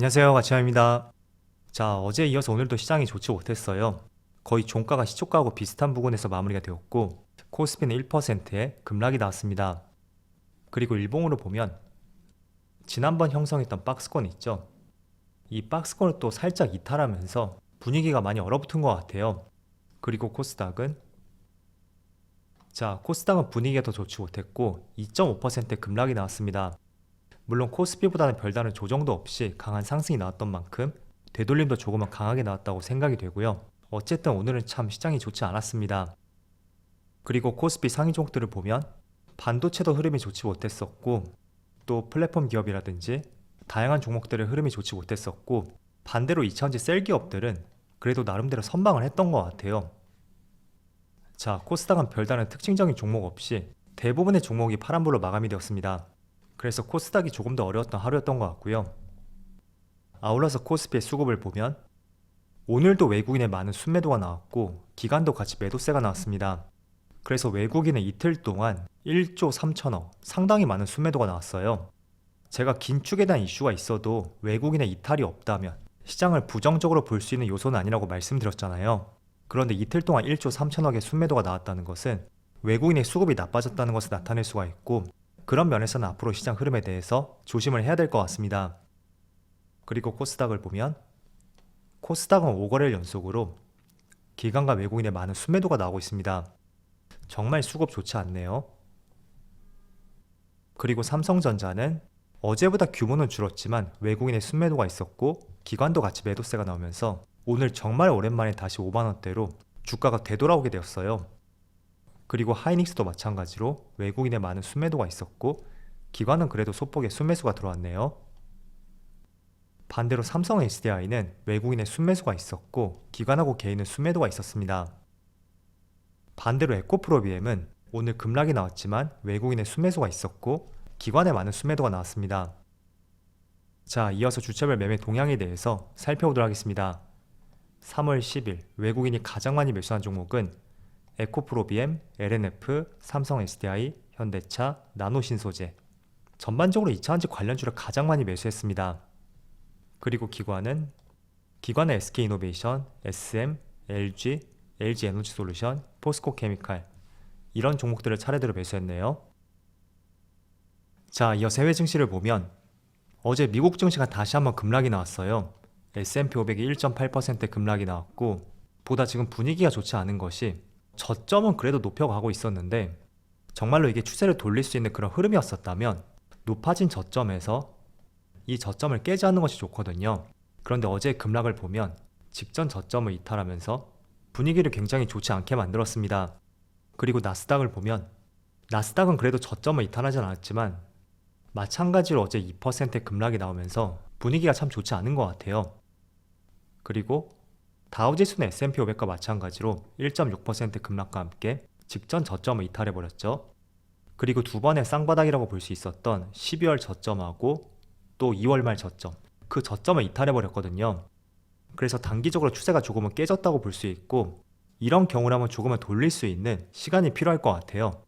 안녕하세요. 가치마입니다. 자, 어제 이어서 오늘도 시장이 좋지 못했어요. 거의 종가가 시초가하고 비슷한 부근에서 마무리가 되었고, 코스피는 1%의 급락이 나왔습니다. 그리고 일봉으로 보면, 지난번 형성했던 박스권 있죠? 이 박스권을 또 살짝 이탈하면서 분위기가 많이 얼어붙은 것 같아요. 그리고 코스닥은 자, 코스닥은 분위기가 더 좋지 못했고 2.5% 급락이 나왔습니다. 물론 코스피보다는 별다른 조정도 없이 강한 상승이 나왔던 만큼 되돌림도 조금은 강하게 나왔다고 생각이 되고요. 어쨌든 오늘은 참 시장이 좋지 않았습니다. 그리고 코스피 상위 종목들을 보면 반도체도 흐름이 좋지 못했었고 또 플랫폼 기업이라든지 다양한 종목들의 흐름이 좋지 못했었고 반대로 2차전지 셀 기업들은 그래도 나름대로 선방을 했던 것 같아요. 자, 코스닥은 별다른 특징적인 종목 없이 대부분의 종목이 파란불로 마감이 되었습니다. 그래서 코스닥이 조금 더 어려웠던 하루였던 것 같고요. 아울러서 코스피의 수급을 보면 오늘도 외국인의 많은 순매도가 나왔고 기관도 같이 매도세가 나왔습니다. 그래서 외국인은 이틀 동안 1조 3천억 상당히 많은 순매도가 나왔어요. 제가 긴축에 대한 이슈가 있어도 외국인의 이탈이 없다면 시장을 부정적으로 볼 수 있는 요소는 아니라고 말씀드렸잖아요. 그런데 이틀 동안 1조 3천억의 순매도가 나왔다는 것은 외국인의 수급이 나빠졌다는 것을 나타낼 수가 있고 그런 면에서는 앞으로 시장 흐름에 대해서 조심을 해야 될 것 같습니다. 그리고 코스닥을 보면 코스닥은 5거래일 연속으로 기관과 외국인의 많은 순매도가 나오고 있습니다. 정말 수급 좋지 않네요. 그리고 삼성전자는 어제보다 규모는 줄었지만 외국인의 순매도가 있었고 기관도 같이 매도세가 나오면서 오늘 정말 오랜만에 다시 5만원대로 주가가 되돌아오게 되었어요. 그리고 하이닉스도 마찬가지로 외국인의 많은 순매도가 있었고 기관은 그래도 소폭의 순매수가 들어왔네요. 반대로 삼성 SDI는 외국인의 순매수가 있었고 기관하고 개인은 순매도가 있었습니다. 반대로 에코프로비엠은 오늘 급락이 나왔지만 외국인의 순매수가 있었고 기관에 많은 순매도가 나왔습니다. 자, 이어서 주체별 매매 동향에 대해서 살펴보도록 하겠습니다. 3월 10일 외국인이 가장 많이 매수한 종목은 에코프로비엠, LNF, 삼성 SDI, 현대차, 나노신소재 전반적으로 2차전지 관련주를 가장 많이 매수했습니다. 그리고 기관은 기관의 SK이노베이션, SM, LG, LG에너지솔루션, 포스코케미칼 이런 종목들을 차례대로 매수했네요. 자, 이어 해외 증시를 보면 어제 미국 증시가 다시 한번 급락이 나왔어요. S&P 500이 1.8% 급락이 나왔고 보다 지금 분위기가 좋지 않은 것이 저점은 그래도 높여가고 있었는데 정말로 이게 추세를 돌릴 수 있는 그런 흐름이었었다면 높아진 저점에서 이 저점을 깨지 않는 것이 좋거든요. 그런데 어제 급락을 보면 직전 저점을 이탈하면서 분위기를 굉장히 좋지 않게 만들었습니다. 그리고 나스닥을 보면 나스닥은 그래도 저점을 이탈하지 않았지만 마찬가지로 어제 2% 급락이 나오면서 분위기가 참 좋지 않은 것 같아요. 그리고 다우지수는 S&P 500과 마찬가지로 1.6% 급락과 함께 직전 저점을 이탈해버렸죠. 그리고 두 번의 쌍바닥이라고 볼 수 있었던 12월 저점하고 또 2월 말 저점, 그 저점을 이탈해버렸거든요. 그래서 단기적으로 추세가 조금은 깨졌다고 볼 수 있고 이런 경우라면 조금은 돌릴 수 있는 시간이 필요할 것 같아요.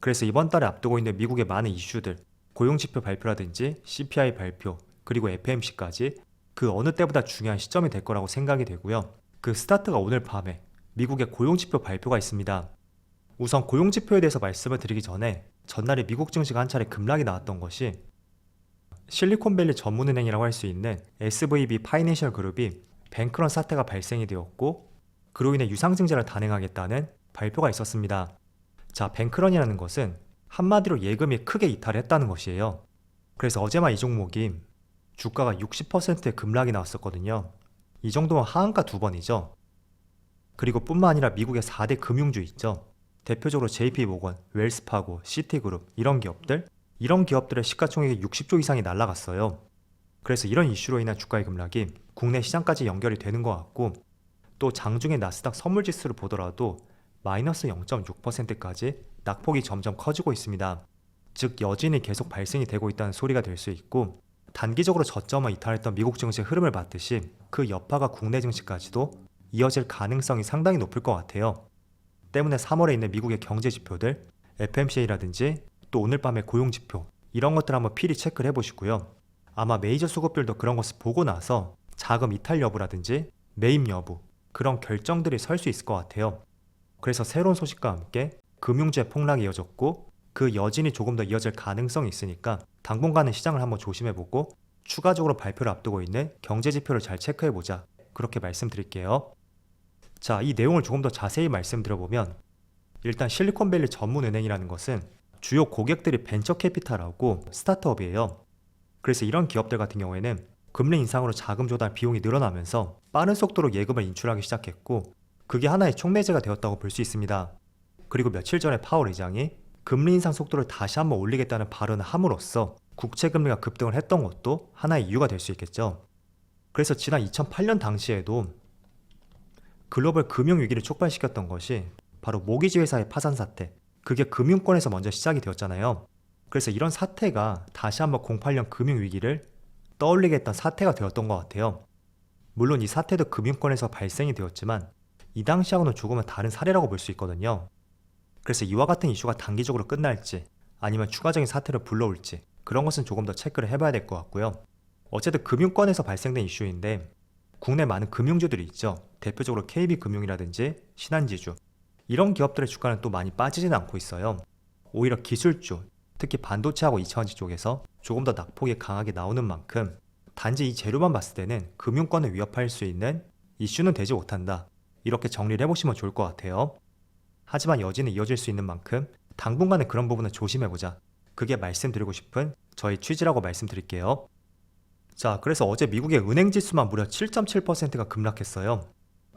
그래서 이번 달에 앞두고 있는 미국의 많은 이슈들, 고용지표 발표라든지 CPI 발표, 그리고 FMC까지 그 어느 때보다 중요한 시점이 될 거라고 생각이 되고요. 그 스타트가 오늘 밤에 미국의 고용지표 발표가 있습니다. 우선 고용지표에 대해서 말씀을 드리기 전에 전날에 미국 증시가 한 차례 급락이 나왔던 것이 실리콘밸리 전문은행이라고 할 수 있는 SVB 파이낸셜 그룹이 뱅크런 사태가 발생이 되었고 그로 인해 유상증자를 단행하겠다는 발표가 있었습니다. 자, 뱅크런이라는 것은 한마디로 예금이 크게 이탈했다는 것이에요. 그래서 어제만 이 종목이 주가가 60%의 급락이 나왔었거든요. 이 정도면 하한가 두 번이죠. 그리고 뿐만 아니라 미국의 4대 금융주 있죠. 대표적으로 JP모건, 웰스파고, 시티그룹 이런 기업들 이런 기업들의 시가총액이 60조 이상이 날라갔어요. 그래서 이런 이슈로 인한 주가의 급락이 국내 시장까지 연결이 되는 것 같고 또 장중의 나스닥 선물 지수를 보더라도 마이너스 0.6%까지 낙폭이 점점 커지고 있습니다. 즉 여진이 계속 발생이 되고 있다는 소리가 될 수 있고 단기적으로 저점을 이탈했던 미국 증시의 흐름을 봤듯이 그 여파가 국내 증시까지도 이어질 가능성이 상당히 높을 것 같아요. 때문에 3월에 있는 미국의 경제 지표들, FMCA라든지 또 오늘 밤의 고용 지표 이런 것들 한번 필히 체크를 해보시고요. 아마 메이저 수급들도 그런 것을 보고 나서 자금 이탈 여부라든지 매입 여부 그런 결정들이 설 수 있을 것 같아요. 그래서 새로운 소식과 함께 금융주의 폭락이 이어졌고 그 여진이 조금 더 이어질 가능성이 있으니까 당분간은 시장을 한번 조심해 보고 추가적으로 발표를 앞두고 있는 경제 지표를 잘 체크해 보자 그렇게 말씀드릴게요. 자, 이 내용을 조금 더 자세히 말씀드려 보면 일단 실리콘밸리 전문 은행이라는 것은 주요 고객들이 벤처 캐피탈하고 스타트업이에요. 그래서 이런 기업들 같은 경우에는 금리 인상으로 자금 조달 비용이 늘어나면서 빠른 속도로 예금을 인출하기 시작했고 그게 하나의 촉매제가 되었다고 볼 수 있습니다. 그리고 며칠 전에 파월 의장이 금리 인상 속도를 다시 한번 올리겠다는 발언을 함으로써 국채 금리가 급등을 했던 것도 하나의 이유가 될 수 있겠죠. 그래서 지난 2008년 당시에도 글로벌 금융 위기를 촉발시켰던 것이 바로 모기지 회사의 파산 사태. 그게 금융권에서 먼저 시작이 되었잖아요. 그래서 이런 사태가 다시 한번 08년 금융 위기를 떠올리게 했던 사태가 되었던 것 같아요. 물론 이 사태도 금융권에서 발생이 되었지만 이 당시하고는 조금은 다른 사례라고 볼 수 있거든요. 그래서 이와 같은 이슈가 단기적으로 끝날지 아니면 추가적인 사태를 불러올지 그런 것은 조금 더 체크를 해봐야 될 것 같고요. 어쨌든 금융권에서 발생된 이슈인데 국내 많은 금융주들이 있죠. 대표적으로 KB금융이라든지 신한지주 이런 기업들의 주가는 또 많이 빠지지는 않고 있어요. 오히려 기술주, 특히 반도체하고 2차원지 쪽에서 조금 더 낙폭이 강하게 나오는 만큼 단지 이 재료만 봤을 때는 금융권을 위협할 수 있는 이슈는 되지 못한다. 이렇게 정리를 해보시면 좋을 것 같아요. 하지만 여지는 이어질 수 있는 만큼 당분간은 그런 부분을 조심해보자. 그게 말씀드리고 싶은 저희 취지라고 말씀드릴게요. 자, 그래서 어제 미국의 은행 지수만 무려 7.7%가 급락했어요.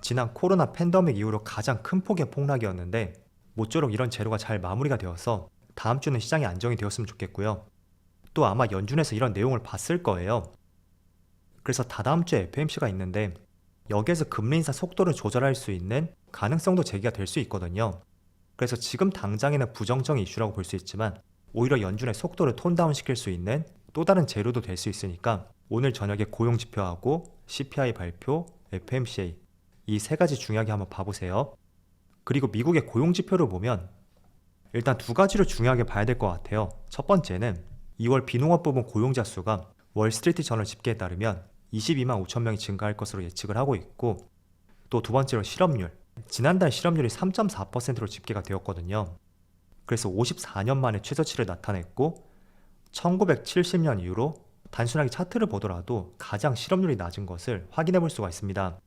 지난 코로나 팬데믹 이후로 가장 큰 폭의 폭락이었는데 모쪼록 이런 재료가 잘 마무리가 되어서 다음 주는 시장이 안정이 되었으면 좋겠고요. 또 아마 연준에서 이런 내용을 봤을 거예요. 그래서 다다음 주에 FMC가 있는데 여기에서 금리 인사 속도를 조절할 수 있는 가능성도 제기가 될 수 있거든요. 그래서 지금 당장에는 부정적인 이슈라고 볼 수 있지만 오히려 연준의 속도를 톤다운 시킬 수 있는 또 다른 재료도 될 수 있으니까 오늘 저녁에 고용 지표하고 CPI 발표, FMCA 이 세 가지 중요하게 한번 봐보세요. 그리고 미국의 고용 지표를 보면 일단 두 가지를 중요하게 봐야 될 것 같아요. 첫 번째는 2월 비농업 부분 고용자 수가 월스트리트 저널 집계에 따르면 22만 5천 명이 증가할 것으로 예측을 하고 있고 또 두 번째로 실업률 지난달 실업률이 3.4%로 집계가 되었거든요. 그래서 54년 만에 최저치를 나타냈고 1970년 이후로 단순하게 차트를 보더라도 가장 실업률이 낮은 것을 확인해 볼 수가 있습니다.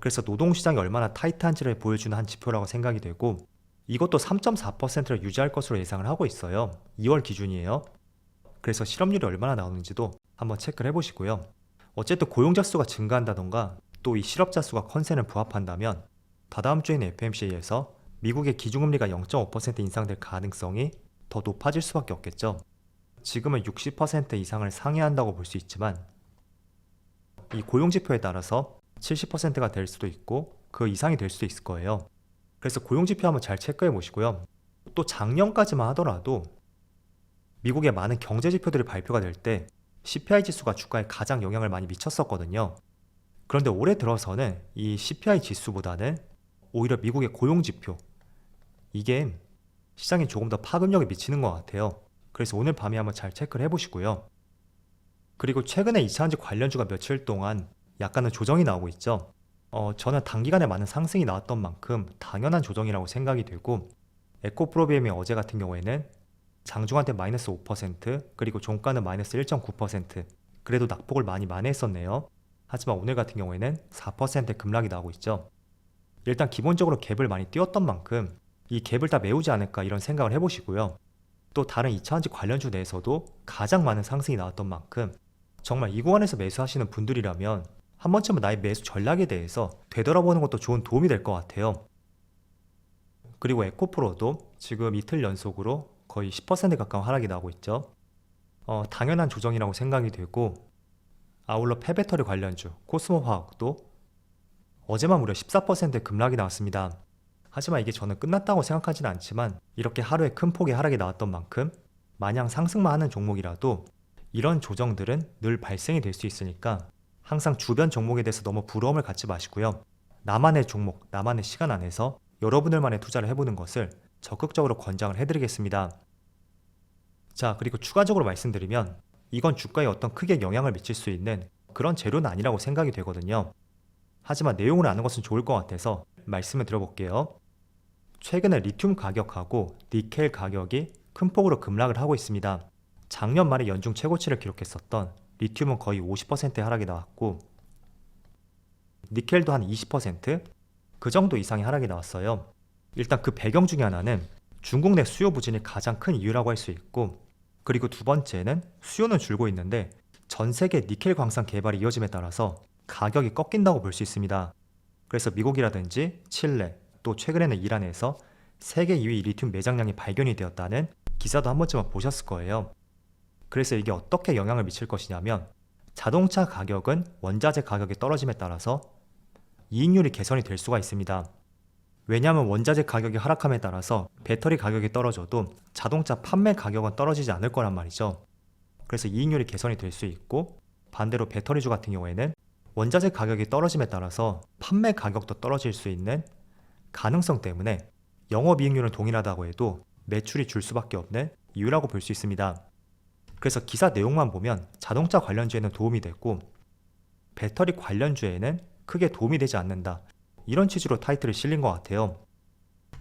그래서 노동시장이 얼마나 타이트한지를 보여주는 한 지표라고 생각이 되고 이것도 3.4%를 유지할 것으로 예상을 하고 있어요. 2월 기준이에요. 그래서 실업률이 얼마나 나오는지도 한번 체크를 해보시고요. 어쨌든 고용자 수가 증가한다던가 또 이 실업자 수가 컨센을 부합한다면 다다음 주에는 FMC에서 미국의 기준금리가 0.5% 인상될 가능성이 더 높아질 수밖에 없겠죠. 지금은 60% 이상을 상회한다고 볼 수 있지만 이 고용지표에 따라서 70%가 될 수도 있고 그 이상이 될 수도 있을 거예요. 그래서 고용지표 한번 잘 체크해 보시고요. 또 작년까지만 하더라도 미국의 많은 경제지표들이 발표가 될 때 CPI 지수가 주가에 가장 영향을 많이 미쳤었거든요. 그런데 올해 들어서는 이 CPI 지수보다는 오히려 미국의 고용 지표 이게 시장에 조금 더 파급력을 미치는 것 같아요. 그래서 오늘 밤에 한번 잘 체크를 해보시고요. 그리고 최근에 2차전지 관련주가 며칠 동안 약간의 조정이 나오고 있죠. 어, 저는 단기간에 많은 상승이 나왔던 만큼 당연한 조정이라고 생각이 되고 에코프로비엠이 어제 같은 경우에는 장중한테 마이너스 5% 그리고 종가는 마이너스 1.9% 그래도 낙폭을 많이 만회했었네요. 하지만 오늘 같은 경우에는 4%의 급락이 나오고 있죠. 일단 기본적으로 갭을 많이 띄웠던 만큼 이 갭을 다 메우지 않을까 이런 생각을 해보시고요. 또 다른 2차전지 관련주 내에서도 가장 많은 상승이 나왔던 만큼 정말 이 구간에서 매수하시는 분들이라면 한 번쯤은 나의 매수 전략에 대해서 되돌아보는 것도 좋은 도움이 될 것 같아요. 그리고 에코프로도 지금 이틀 연속으로 거의 10% 가까운 하락이 나오고 있죠. 어, 당연한 조정이라고 생각이 되고 아울러 폐배터리 관련주 코스모 화학도 어제만 무려 14% 급락이 나왔습니다. 하지만 이게 저는 끝났다고 생각하지는 않지만 이렇게 하루에 큰 폭의 하락이 나왔던 만큼 마냥 상승만 하는 종목이라도 이런 조정들은 늘 발생이 될 수 있으니까 항상 주변 종목에 대해서 너무 부러움을 갖지 마시고요. 나만의 종목, 나만의 시간 안에서 여러분들만의 투자를 해보는 것을 적극적으로 권장을 해드리겠습니다. 자, 그리고 추가적으로 말씀드리면 이건 주가에 어떤 크게 영향을 미칠 수 있는 그런 재료는 아니라고 생각이 되거든요. 하지만 내용을 아는 것은 좋을 것 같아서 말씀을 드려볼게요. 최근에 리튬 가격하고 니켈 가격이 큰 폭으로 급락을 하고 있습니다. 작년 말에 연중 최고치를 기록했었던 리튬은 거의 50%의 하락이 나왔고 니켈도 한 20%그 정도 이상의 하락이 나왔어요. 일단 그 배경 중에 하나는 중국 내 수요 부진이 가장 큰 이유라고 할 수 있고 그리고 두 번째는 수요는 줄고 있는데 전 세계 니켈 광산 개발이 이어짐에 따라서 가격이 꺾인다고 볼 수 있습니다. 그래서 미국이라든지 칠레 또 최근에는 이란에서 세계 2위 리튬 매장량이 발견이 되었다는 기사도 한 번쯤은 보셨을 거예요. 그래서 이게 어떻게 영향을 미칠 것이냐면 자동차 가격은 원자재 가격이 떨어짐에 따라서 이익률이 개선이 될 수가 있습니다. 왜냐하면 원자재 가격이 하락함에 따라서 배터리 가격이 떨어져도 자동차 판매 가격은 떨어지지 않을 거란 말이죠. 그래서 이익률이 개선이 될 수 있고 반대로 배터리주 같은 경우에는 원자재 가격이 떨어짐에 따라서 판매 가격도 떨어질 수 있는 가능성 때문에 영업이익률은 동일하다고 해도 매출이 줄 수밖에 없는 이유라고 볼 수 있습니다. 그래서 기사 내용만 보면 자동차 관련주에는 도움이 됐고 배터리 관련주에는 크게 도움이 되지 않는다. 이런 취지로 타이틀을 실린 것 같아요.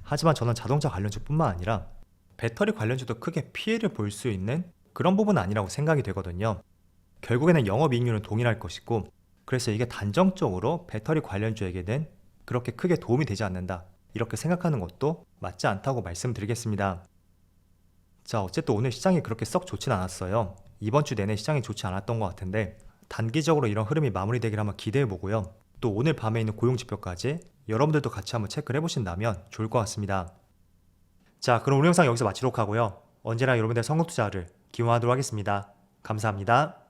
하지만 저는 자동차 관련주뿐만 아니라 배터리 관련주도 크게 피해를 볼 수 있는 그런 부분은 아니라고 생각이 되거든요. 결국에는 영업이익률은 동일할 것이고 그래서 이게 단정적으로 배터리 관련주에게는 그렇게 크게 도움이 되지 않는다. 이렇게 생각하는 것도 맞지 않다고 말씀드리겠습니다. 자, 어쨌든 오늘 시장이 그렇게 썩 좋진 않았어요. 이번 주 내내 시장이 좋지 않았던 것 같은데 단기적으로 이런 흐름이 마무리되길 한번 기대해 보고요. 또 오늘 밤에 있는 고용 지표까지 여러분들도 같이 한번 체크를 해보신다면 좋을 것 같습니다. 자, 그럼 오늘 영상 여기서 마치도록 하고요. 언제나 여러분들의 성공 투자를 기원하도록 하겠습니다. 감사합니다.